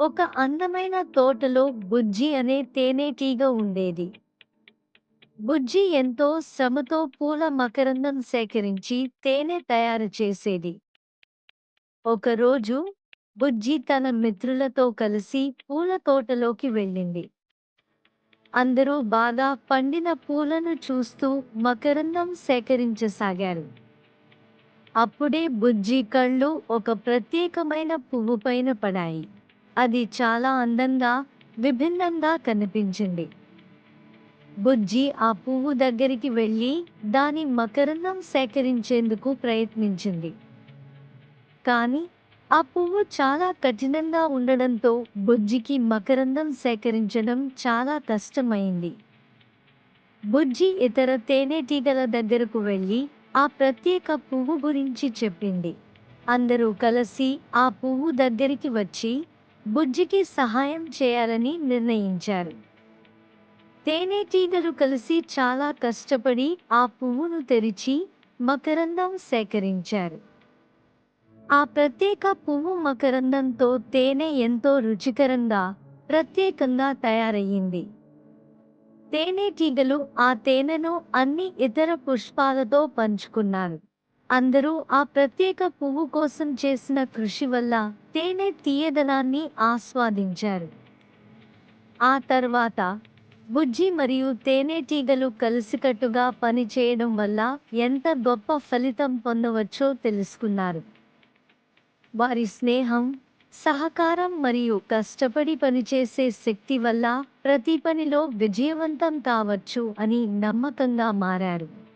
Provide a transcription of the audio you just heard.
ఒక అందమైన తోటలో బుజ్జి అనే తేనెటీగ ఉండేది. బుజ్జి ఎంతో శ్రమతో పూల మకరందం సేకరించి తేనె తయారు చేసేది. ఒకరోజు బుజ్జి తన మిత్రులతో కలిసి పూల తోటలోకి వెళ్ళింది. అందరూ బాగా పండిన పూలను చూస్తూ మకరందం సేకరించసాగారు. అప్పుడే బుజ్జి కళ్ళు ఒక ప్రత్యేకమైన పువ్వు పైన పడాయి. అది చాలా అందంగా, విభిన్నంగా కనిపించింది. బుజ్జి ఆ పువ్వు దగ్గరికి వెళ్ళి దాని మకరందం సేకరించేందుకు ప్రయత్నించింది. కానీ ఆ పువ్వు చాలా కఠినంగా ఉండడంతో బుజ్జికి మకరందం సేకరించడం చాలా కష్టమైంది. బుజ్జి ఇతర తేనెటీగల దగ్గరకు వెళ్ళి ఆ ప్రత్యేక పువ్వు గురించి చెప్పింది. అందరూ కలిసి ఆ పువ్వు దగ్గరికి వచ్చి బుజ్జికి సహాయం చేయాలని నిర్ణయించారు. తేనెటీగలు కలిసి చాలా కష్టపడి ఆ పువ్వును తెరిచి మకరందం సేకరించారు. ఆ ప్రత్యేక పువ్వు మకరందంతో తేనె ఎంతో రుచికరంగా, ప్రత్యేకంగా తయారయ్యింది. తేనెటీగలు ఆ తేనెను అన్ని ఇతర పుష్పాలతో పంచుకున్నారు. అందరూ ఆ ప్రత్యేక పువ్వు కోసం చేసిన కృషి వల్ల తేనె తీయదనాన్ని ఆస్వాదించారు. ఆ తర్వాత బుజ్జి మరియు తేనెటీగలు కలిసికట్టుగా పనిచేయడం వల్ల ఎంత గొప్ప ఫలితం పొందవచ్చో తెలుసుకున్నారు. వారి స్నేహం, సహకారం మరియు కష్టపడి పనిచేసే శక్తి వల్ల ప్రతి పనిలో విజయవంతం కావచ్చు అని నమ్మకంగా మారారు.